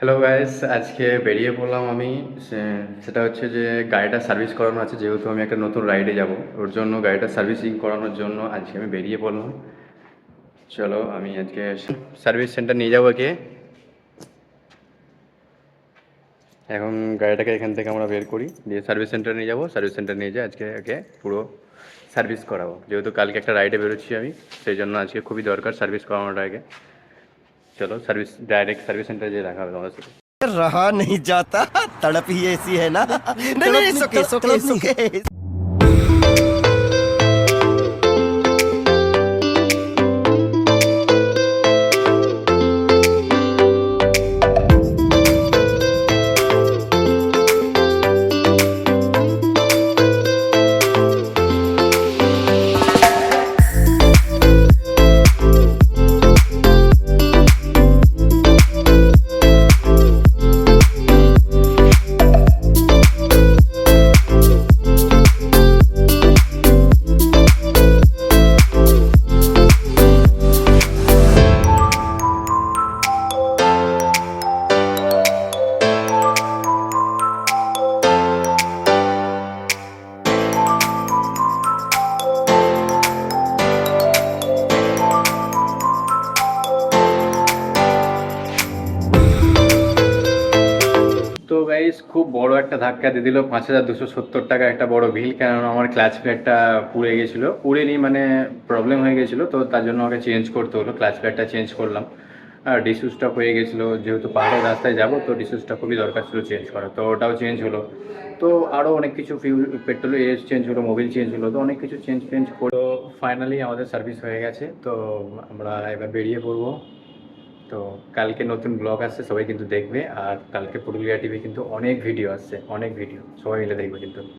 Hello guys আজকে বেরিয়ে পড়লাম আমি। সেটা হচ্ছে যে গাড়িটা সার্ভিস করানো আছে, যেহেতু আমি একটা নতুন রাইডে যাব, ওর জন্য গাড়িটা সার্ভিসিং করানোর জন্য আজকে আমি বেরিয়ে পড়লাম। চলো আমি আজকে সার্ভিস সেন্টার নিয়ে যাব একে এখন গাড়িটাকে এখান থেকে আমরা বের করি, দিয়ে সার্ভিস সেন্টার নিয়ে যাব সার্ভিস সেন্টার নিয়ে যেয়ে আজকে একে পুরো সার্ভিস করাবো। যেহেতু কালকে একটা রাইডে বেরোচ্ছি আমি, সেই জন্য আজকে খুবই দরকার সার্ভিস করানোটা আগে। चलो सर्विस डायरेक्ट सर्विस सेंटर जे रखा बताओ रहा नहीं जाता तड़प ही ऐसी है ना। नहीं नहीं सुके सुके सुके তো গাইস খুব বড় একটা ধাক্কা দিয়ে দিল। পাঁচ হাজার দুশো সত্তর টাকা একটা বড় বিল কারণ আমার ক্লাচ প্লেটটা পুড়ে গেছিল। পুড়েনি মানে প্রবলেম হয়ে গেছিল, তো তার জন্য আমাকে চেঞ্জ করতে হলো। ক্লাচ প্লেটটা চেঞ্জ করলাম। আর ডিসুসটা হয়ে গেছিল। যেহেতু পাহাড়ের রাস্তায় যাব, তো ডিসুসটা খুবই দরকার ছিল চেঞ্জ করা তো ওটাও চেঞ্জ হলো। তো আরও অনেক কিছু ফিউল পেট্রোল এস চেঞ্জ হলো মোবিল চেঞ্জ হলো, তো অনেক কিছু চেঞ্জ ফেঞ্জ করে তো ফাইনালি আমাদের সার্ভিস হয়ে গেছে। তো আমরা এবার বেরিয়ে পড়ব। তো কালকে নতুন ব্লগ আসছে, সবাই কিন্তু দেখবে। আর কালকে পুরুলিয়া টিভি কিন্তু অনেক ভিডিও আসছে, অনেক ভিডিও সবাই মিলে দেখবে কিন্তু।